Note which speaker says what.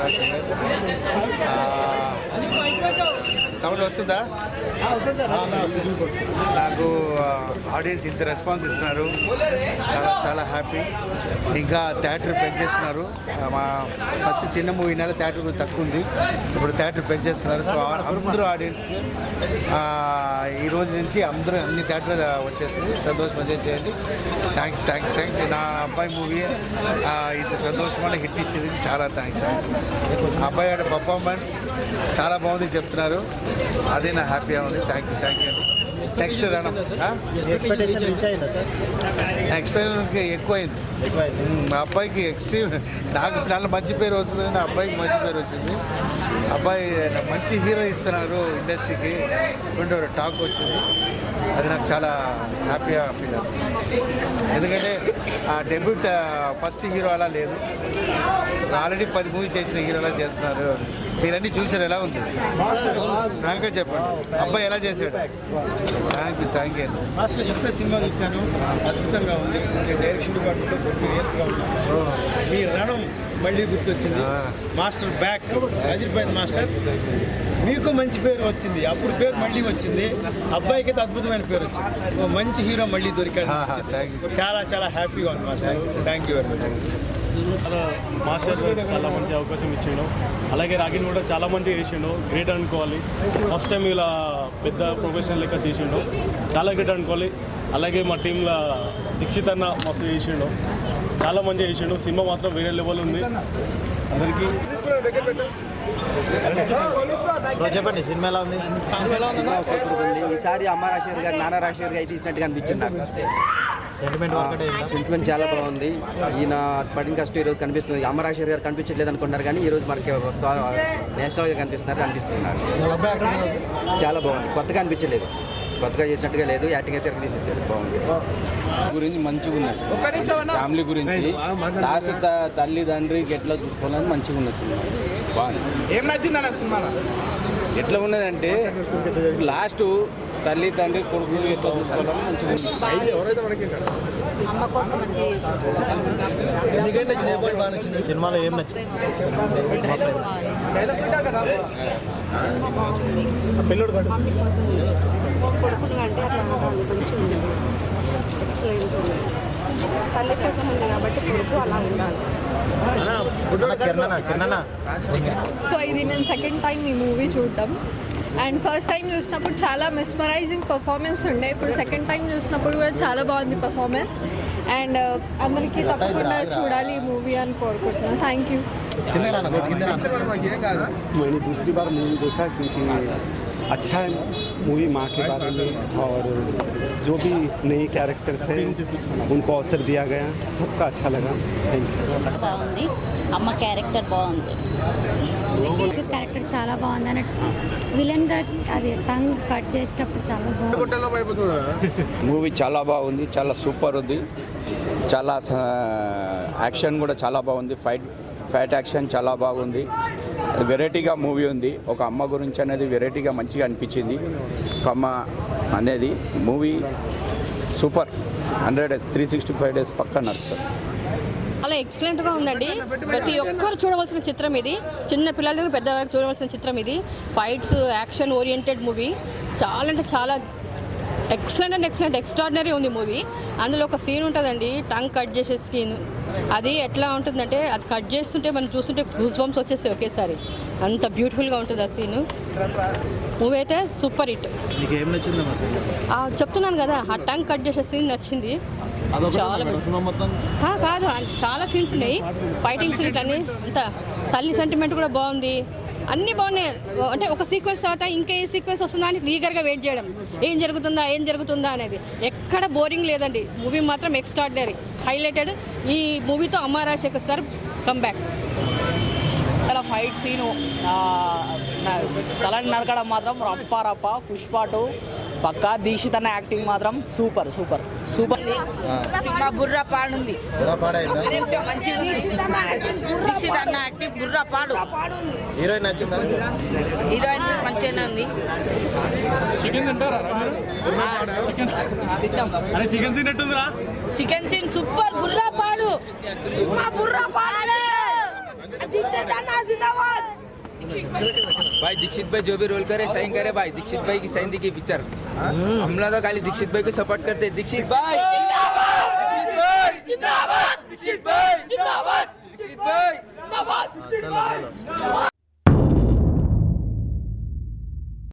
Speaker 1: Rajasekhar sound వస్తుందా? Audience ఇంత response ఇస్తున్నారు. చాలా చాలా హ్యాపీ. ఇంకా థియేటర్ పెంచేస్తున్నారు. మా ఫస్ట్ చిన్న మూవీ నెల థియేటర్ కొంచెం తక్కువ ఉంది. ఇప్పుడు థియేటర్ పెంచేస్తున్నారు. సో అందరూ ఆడియన్స్కి ఈ రోజు నుంచి అందరూ అన్ని థియేటర్ వచ్చేసింది. సంతోషం ఎంజాయ్ చేయండి. థ్యాంక్స్ థ్యాంక్స్ థ్యాంక్స్ నా అబ్బాయి మూవీ ఇంత సంతోషమైన హిట్ ఇచ్చింది. చాలా థ్యాంక్స్ థ్యాంక్స్ అబ్బాయి ఆడ పర్ఫార్మెన్స్ చాలా బాగుంది చెప్తున్నారు. అదే నా హ్యాపీగా ఉంది. Thank
Speaker 2: you thank you next
Speaker 1: expectation ఎక్కువైంది. మా అబ్బాయికి ఎక్స్ట్రీమ్ నాకు చాలా మంచి పేరు వస్తుంది నా అబ్బాయికి మంచి పేరు వచ్చింది. అబ్బాయి మంచి హీరో ఇస్తున్నారు ఇండస్ట్రీకి. ఉండో టాక్ వచ్చింది. అది నాకు చాలా హ్యాపీగా ఫీల్ అవుతుంది. ఎందుకంటే ఆ డెబ్యూట్ ఫస్ట్ హీరో అలా లేదు. ఆల్రెడీ పది మూవీ చేసిన హీరోలా చేస్తున్నారు. మీరన్నీ చూసారు ఎలా ఉంది? ఫ్రాంక్గా చెప్పండి. అబ్బాయి ఎలా చేశాడు? Thank you thank you
Speaker 2: master ఎంత సినిమా చూశాను. అద్భుతంగా ఉంది. డైరెక్షన్ డిపార్ట్మెంట్లో ఫోర్టీ ఇయర్స్గా ఉన్నాను. మీ రణం మళ్ళీ గుర్తొచ్చింది. మాస్టర్ బ్యాక్ అజిర్బాద్ మాస్టర్ మీకు మంచి పేరు వచ్చింది. అప్పుడు పేరు మళ్ళీ వచ్చింది. అబ్బాయికి అయితే అద్భుతమైన పేరు వచ్చింది. మంచి హీరో మళ్ళీ దొరికాడు. చాలా చాలా హ్యాపీగా ఉంది master thank you
Speaker 3: very much master చాలా మంచి అవకాశం ఇచ్చిండు. అలాగే రాగిన్ కూడా చాలా మంచిగా చేసిండు. గ్రేట్ అనుకోవాలి. ఫస్ట్ టైం ఇలా పెద్ద ప్రొఫెషనల్ లెక్క తీసిండు. చాలా గ్రేట్ అనుకోవాలి. అలాగే మా టీంలో దీక్షిత్ అన్న మస్తు చేసిండు. చాలా మంచిగా చేసిండు. సినిమా మాత్రం వేరే లెవెల్ ఉంది. అందరికీ
Speaker 2: చెప్పండి సినిమా ఎలా ఉంది?
Speaker 4: ఈసారి అమ్మ రాజశేఖర్ గారు నాన్న రాజశేఖర్ గారు తీసినట్టుగా అనిపించింది నాకు.
Speaker 2: సెంటిమెంట్
Speaker 4: చాలా బాగుంది. ఈయన పడిన కష్టం ఈరోజు కనిపిస్తుంది. అమ్మ రాజశేఖర్ గారు కనిపించట్లేదు అనుకున్నారు కానీ ఈరోజు మనకి నేషనల్గా కనిపిస్తున్నారు అనిపిస్తున్నారు చాలా బాగుంది. కొత్తగా అనిపించలేదు. కొత్తగా చేసినట్టుగా లేదు. యాక్టింగ్ అయితే ఎక్కడ తీసేసారు బాగుంది.
Speaker 5: గురించి మంచిగా ఉన్నది ఫ్యామిలీ గురించి. లాస్ట్ తల్లి తండ్రికి ఎట్లా చూసుకోవాలని మంచిగా ఉన్నది సినిమా. బాగుంది.
Speaker 6: ఏం నచ్చింది అన్న సినిమాలో?
Speaker 5: ఎట్లా ఉన్నదంటే లాస్ట్ తల్లి తండ్రి కొడుకు ఎట్లా చూసుకోవాలని మంచిగా
Speaker 2: సినిమాలో ఏం నచ్చింది? పిల్లడు
Speaker 7: తల్లి కోసం ఉంది కాబట్టి కొడుకు అలా ఉండాలి.
Speaker 8: సో ఇది నేను సెకండ్ టైం ఈ మూవీ చూడటం అండ్ ఫస్ట్ టైం చూసినప్పుడు చాలా మిస్మరైజింగ్ పర్ఫార్మెన్స్ ఉండే ఇప్పుడు సెకండ్ టైం చూసినప్పుడు కూడా చాలా బాగుంది పర్ఫార్మెన్స్ అండ్ అందరికీ తప్పకుండా చూడాలి ఈ మూవీ అని కోరుకుంటున్నాను థ్యాంక్ యూ
Speaker 9: मैंने दूसरी बार मूवी देखा क्योंकि अच्छा है मूवी माँ के बारे में और जो भी नए कैरेक्टर्स हैं उनको अवसर दिया गया सबका अच्छा लगा थैंक यू
Speaker 7: బాగుంది అమ్మ క్యారెక్టర్ బాగుంది
Speaker 10: దీక్షిత్ క్యారెక్టర్ చాలా బాగుంది అన్నట్టు విలన్ కట్ అది టంగ్ కట్ చేసేటప్పుడు చాలా బాగుంది
Speaker 5: మూవీ చాలా బాగుంది చాలా సూపర్ ఉంది చాలా స- యాక్షన్ కూడా చాలా బాగుంది ఫైట్ ఫైట్ యాక్షన్ చాలా బాగుంది వెరైటీగా మూవీ ఉంది. ఒక అమ్మ గురించి అనేది వెరైటీగా మంచిగా అనిపించింది. కమ్మ అనేది movie super. Hundred three sixty five days పక్కా నడుస్తుంది.
Speaker 11: చాలా ఎక్సలెంట్గా ఉందండి. ప్రతి ఒక్కరు చూడవలసిన చిత్రం ఇది. చిన్న పిల్లల దగ్గర పెద్ద చూడవలసిన చిత్రం ఇది. ఫైట్స్ యాక్షన్ ఓరియంటెడ్ మూవీ చాలా అంటే చాలా ఎక్సలెంట్ అండ్ ఎక్సలెంట్ ఎక్స్ట్రాడినరీ ఉంది మూవీ అందులో ఒక సీన్ ఉంటుందండి. టంగ్ కట్ చేసే సీన్ అది ఎట్లా ఉంటుందంటే అది కట్ చేస్తుంటే మనం చూస్తుంటే గూస్ బంప్స్ వచ్చేస్తాయి ఒకేసారి. అంత బ్యూటిఫుల్గా ఉంటుంది ఆ సీన్ మూవీ అయితే సూపర్ హిట్ చెప్తున్నాను కదా ఆ టంగ్ కట్ చేసే సీన్ నచ్చింది. చాలా కాదు అన్- చాలా సీన్స్ ఉన్నాయి. ఫైటింగ్ సీన్స్ అన్ని అంత తల్లి సెంటిమెంట్ కూడా బాగుంది. అన్నీ బాగున్నాయి. అంటే ఒక సీక్వెన్స్ తర్వాత ఇంకా ఏ సీక్వెన్స్ వస్తుందా అని లీగర్గా వెయిట్ చేయడం. ఏం జరుగుతుందా ఏం జరుగుతుందా అనేది. ఎక్కడ బోరింగ్ లేదండి. మూవీ మాత్రం ఎక్స్ట్రాడినరీ హైలైటెడ్ ఈ మూవీతో అమ్మ రాజశేఖర్ సార్ కమ్బ్యాక్ చాలా
Speaker 6: అలా ఫైట్ సీను తలని నరకడం మాత్రం రప్ప రప్ప పుష్పాటు పక్కా దీక్షిత్ అన్న యాక్టింగ్ మాత్రం సూపర్ సూపర్. సూపర్.
Speaker 7: సినిమా బుర్రా పాడుంది
Speaker 2: పాడైందా
Speaker 7: దీక్షిత్ అన్న యాక్టివ్ బుర్రా పాడు
Speaker 2: హీరోయిన్
Speaker 7: హీరోయిన్ మంచిగానే ఉంది.
Speaker 3: చికెన్ సీన్ ఎట్టుందిరా?
Speaker 7: చికెన్ సీన్ సూపర్ బుర్రా పాడు సినిమా బుర్రా పాడు
Speaker 12: भाई दीक्षित भाई जो भी रोल करे साइन करे भाई। दीक्षित भाई की सही की पिक्चर हमला तो खाली दीक्षित भाई को सपोर्ट करते। दीक्षित भाई